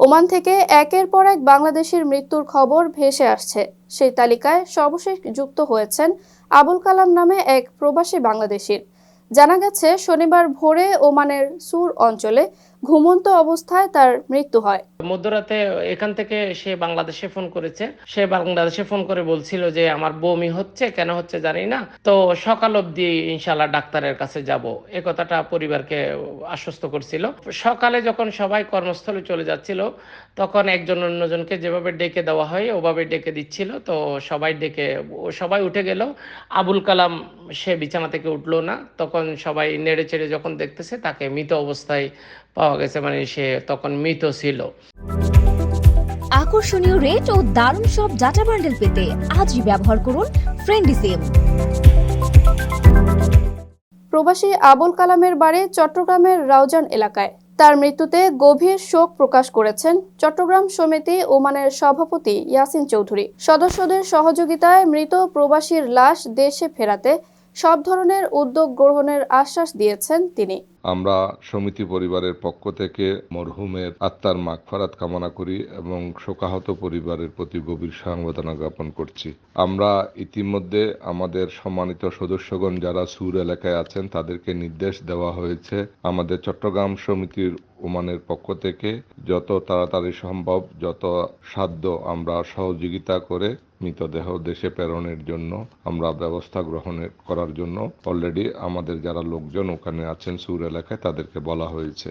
Oman থেকে একের পর এক বাংলাদেশের মৃত্যুর খবর ভেসে আসছে। সেই তালিকায় সর্বশেষ যুক্ত হয়েছেন আবুল কালাম নামে এক প্রবাসী বাংলাদেশির। জানা গেছে, শনিবার ভোরে ওমানের সুর অঞ্চলে ঘুমন্ত অবস্থায় তার মৃত্যু হয়। মধ্যরাতে এখান থেকে সে বাংলাদেশে ফোন করেছে। সে বাংলাদেশে ফোন করে বলছিল যে, আমার বমি হচ্ছে, কেন হচ্ছে জানি না। তো সকাল অবধি ইনশাল্লাহ ডাক্তারের কাছে যাব। এ কথাটা পরিবারকে আশ্বস্ত করছিল। সকালে যখন সবাই কর্মস্থলে চলে যাচ্ছিল, তখন একজন অন্যজনকে যেভাবে ডেকে দেওয়া হয়, ওভাবে ডেকে দিচ্ছিল। তো সবাই ডেকে, সবাই উঠে গেল। আবুল কালাম, সে বিছানা থেকে উঠল না। তখন সবাই নেড়ে চেড়ে যখন দেখতেছে, তাকে মৃত অবস্থায় পাওয়া গেছে মানে সে তখন মৃত ছিল। আকর্ষণীয় রেট ও দারুণ সব ডাটা বান্ডেল পেতে আজই ব্যবহার করুন ফ্রেন্ডি সিম প্রবাসী আবুল কালামের বাড়ি চট্টগ্রামের রাউজান এলাকায়। তার মৃত্যুতে গভীর শোক প্রকাশ করেছেন চট্টগ্রাম সমিতি ওমানের সভাপতি ইয়াসিন চৌধুরী। সদস্যদের সহযোগিতায় মৃত প্রবাসীর লাশ দেশে ফেরাতে সব ধরনের উদ্যোগ গ্রহণের আশ্বাস দিয়েছেন তিনি। আমরা সমিতি পরিবারের পক্ষ থেকে মরহুমের আত্মার মাগফারাত কামনা করি এবং শোকাহত পরিবারের প্রতি গভীর সমবেদনা জ্ঞাপন করছি। আমরা ইতিমধ্যে আমাদের সম্মানিত সদস্যগণ যারা সুর এলাকায় আছেন তাদেরকে নির্দেশ দেওয়া হয়েছে। আমাদের চট্টগ্রাম সমিতির ওমানের পক্ষ থেকে যত তাড়াতাড়ি সম্ভব, যত সাধ্য আমরা সহযোগিতা করে মৃতদেহ দেশে প্রেরণের জন্য আমরা ব্যবস্থা গ্রহণ করার জন্য অলরেডি আমাদের যারা লোকজন ওখানে আছেন সুর এলাকায় তাদেরকে বলা হয়েছে।